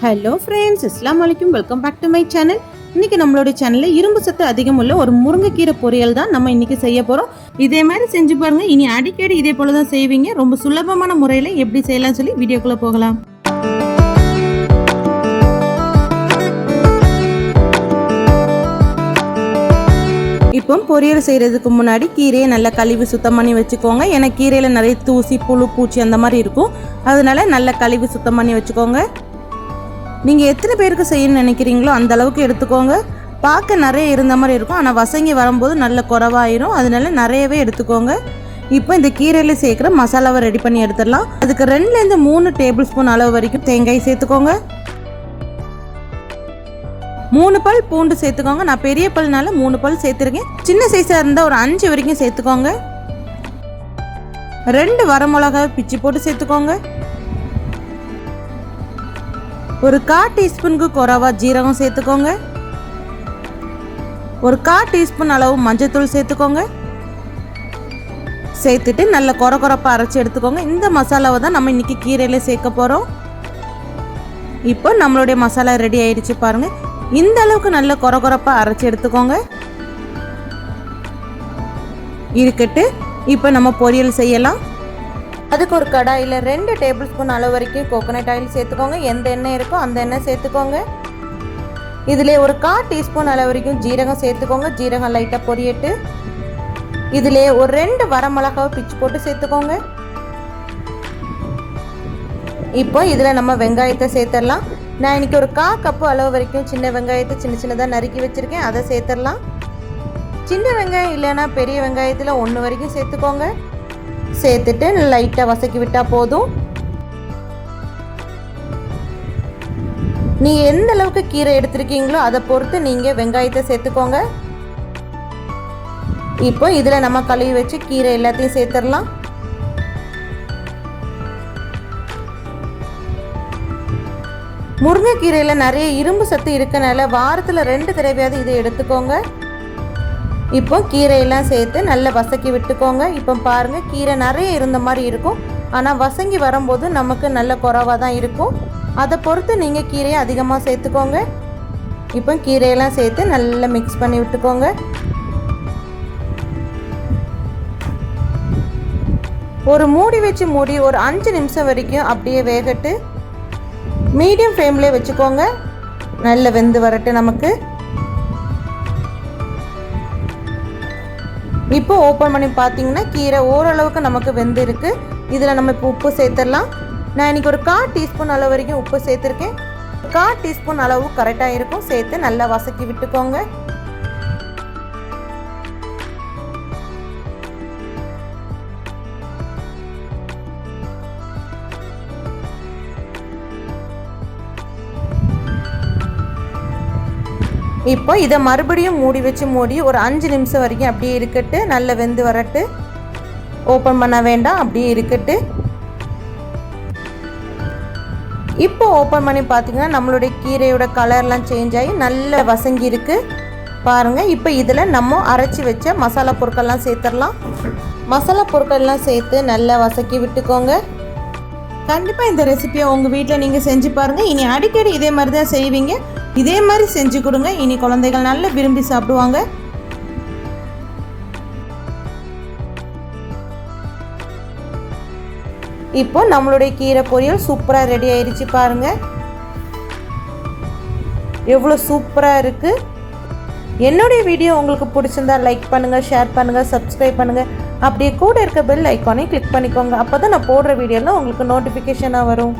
Hello friends இஸ்லாம் வலைக்கும் welcome back to my channel இன்னைக்கு நம்மளோட சேனல்ல இரும்பு சத்து அதிகம் உள்ள ஒரு முருங்கைக்கீரை பொரியல் தான் நம்ம இன்னைக்கு செய்ய போறோம். இதே மாதிரி செஞ்சு பாருங்க. இனி அடிக்கடி இதே போல் தான் செய்வீங்க. ரொம்ப சுலபமான முறையில் எப்படி செய்யலாம்னு சொல்லி வீடியோக்குள்ள போகலாம். இப்போ பொரியல் செய்கிறதுக்கு முன்னாடி கீரையை நல்லா கழுவி சுத்தம் பண்ணி வச்சுக்கோங்க. ஏன்னா கீரையில் நிறைய தூசி புழு பூச்சி அந்த மாதிரி இருக்கும். அதனால நல்லா கழுவி சுத்தம் பண்ணி வச்சுக்கோங்க. நீங்கள் எத்தனை பேருக்கு செய்யணும்னு நினைக்கிறீங்களோ அந்த அளவுக்கு எடுத்துக்கோங்க. பார்க்க நிறைய இருந்த மாதிரி இருக்கும். ஆனால் வசங்கி வரும்போது நல்ல குறவாயிரும். அதனால நிறையவே எடுத்துக்கோங்க. இப்போ இந்த கீரையில் சேர்க்குற மசாலாவை ரெடி பண்ணி எடுத்துடலாம். அதுக்கு ரெண்டுலேருந்து மூணு டேபிள் ஸ்பூன் அளவு வரைக்கும் தேங்காய் சேர்த்துக்கோங்க. மூணு பல் பூண்டு சேர்த்துக்கோங்க. நான் பெரிய பல்னால மூணு பல் சேர்த்துருக்கேன். சின்ன சைஸாக இருந்தால் ஒரு அஞ்சு வரைக்கும் சேர்த்துக்கோங்க. ரெண்டு வரமிளகாய் பிச்சு போட்டு சேர்த்துக்கோங்க. ஒரு கா டீஸ்பூனுக்கு குறவா ஜீரகம் சேர்த்துக்கோங்க. ஒரு கா டீஸ்பூன் அளவு மஞ்சத்தூள் சேர்த்துக்கோங்க. சேர்த்துட்டு நல்ல கொர கொரப்பாக அரைச்சி எடுத்துக்கோங்க. இந்த மசாலாவை தான் நம்ம இன்றைக்கி கீரையில் சேர்க்க போகிறோம் இப்போ நம்மளுடைய மசாலா ரெடி ஆயிடுச்சு பாருங்கள் இந்த அளவுக்கு நல்ல கொர கொரப்பாக அரைச்சி எடுத்துக்கோங்க. இருக்கட்டு. இப்போ நம்ம பொரியல் செய்யலாம். அதுக்கு ஒரு கடாயில் ரெண்டு டேபிள் ஸ்பூன் அளவு வரைக்கும் கோகோனட் ஆயில் சேர்த்துக்கோங்க. எந்த எண்ணெய் இருக்கோ அந்த எண்ணெய் சேர்த்துக்கோங்க. இதில் ஒரு கா டீஸ்பூன் அளவு வரைக்கும் ஜீரகம் சேர்த்துக்கோங்க. ஜீரகம் லைட்டாக பொரியட்டு இதில் ஒரு ரெண்டு வரமிளகாவை பிச்சு போட்டு சேர்த்துக்கோங்க. இப்போ இதில் நம்ம வெங்காயத்தை சேர்த்துடலாம் நான் இன்னைக்கு ஒரு கா கப்பு அளவு வரைக்கும் சின்ன வெங்காயத்தை சின்ன சின்னதாக நறுக்கி வச்சுருக்கேன். அதை சேர்த்துடலாம் சின்ன வெங்காயம் இல்லைன்னா பெரிய வெங்காயத்தில் ஒன்று வரைக்கும் சேர்த்துக்கோங்க. சேர்த்துட்டு லைட்டாக வசக்கி விட்டால் போதும். நீ எந்த அளவுக்கு கீரை எடுத்திருக்கீங்களோ அதை பொறுத்து நீங்கள் வெங்காயத்தை சேர்த்துக்கோங்க. இப்போ இதில் நம்ம கழுவி வச்சு கீரை எல்லாத்தையும் சேர்த்துடலாம். முருங்கைக்கீரையில் நிறைய இரும்பு சத்து இருக்கனால வாரத்தில் ரெண்டு தடவையாவது இதை எடுத்துக்கோங்க. இப்போ கீரையெல்லாம் சேர்த்து நல்லா வசக்கி விட்டுக்கோங்க. இப்போ பாருங்கள் கீரை நிறைய இருந்த மாதிரி இருக்கும். ஆனால் வசங்கி வரும்போது நமக்கு நல்ல குறவாக தான் இருக்கும். அதை பொறுத்து நீங்கள் கீரையை அதிகமாக சேர்த்துக்கோங்க. இப்போ கீரையெல்லாம் சேர்த்து நல்லா மிக்ஸ் பண்ணி விட்டுக்கோங்க. ஒரு மூடி வச்சு மூடி ஒரு அஞ்சு நிமிஷம் வரைக்கும் அப்படியே வேகட்டு. மீடியம் ஃப்ளேம்லேயே வச்சுக்கோங்க. நல்ல வெந்து வரட்டு நமக்கு. இப்போ ஓப்பன் பண்ணி பார்த்தீங்கன்னா கீரை ஓரளவுக்கு நமக்கு வெந்திருக்கு. இதில் நம்ம இப்போ உப்பு சேர்த்துடலாம். நான் இன்னைக்கு ஒரு கால் டீஸ்பூன் அளவு வரைக்கும் உப்பு சேர்த்துருக்கேன். கால் டீஸ்பூன் அளவு கரெக்டாக இருக்கும். சேர்த்து நல்லா வசக்கி விட்டுக்கோங்க. இப்போ இதை மறுபடியும் மூடி வச்சு மூடி ஒரு அஞ்சு நிமிஷம் வரைக்கும் அப்படியே இருக்கட்டு. நல்லா வெந்து வரட்டு. ஓப்பன் பண்ண வேண்டாம் அப்படியே இருக்கட்டு. இப்போ ஓப்பன் பண்ணி பார்த்தீங்கன்னா நம்மளுடைய கீரையோட கலர்லாம் சேஞ்ச் ஆகி நல்ல வசங்கி இருக்கு. பாருங்கள் இப்போ இதில் நம்ம அரைச்சி வச்ச மசாலா பொருட்கள்லாம் சேர்த்துடலாம். மசாலா பொருட்கள்லாம் சேர்த்து நல்லா வசக்கி விட்டுக்கோங்க. கண்டிப்பாக இந்த ரெசிபியை உங்கள் வீட்டில் நீங்கள் செஞ்சு பாருங்கள் இனி அடிக்கடி இதே மாதிரி தான் செய்வீங்க. இதே மாதிரி செஞ்சு கொடுங்க. இனி குழந்தைகள் நல்லா விரும்பி சாப்பிடுவாங்க. இப்போ நம்மளுடைய கீரை பொரியல் சூப்பராக ரெடி ஆயிடுச்சு பாருங்கள் எவ்வளோ சூப்பராக இருக்குது என்னுடைய வீடியோ உங்களுக்கு பிடிச்சிருந்தா லைக் பண்ணுங்கள் ஷேர் பண்ணுங்கள் சப்ஸ்கிரைப் பண்ணுங்கள் அப்படியே கூட இருக்க பெல் ஐக்கானே கிளிக் பண்ணிக்கோங்க. அப்போ தான் நான் போடுற வீடியோலாம் உங்களுக்கு நோட்டிஃபிகேஷனாக வரும்.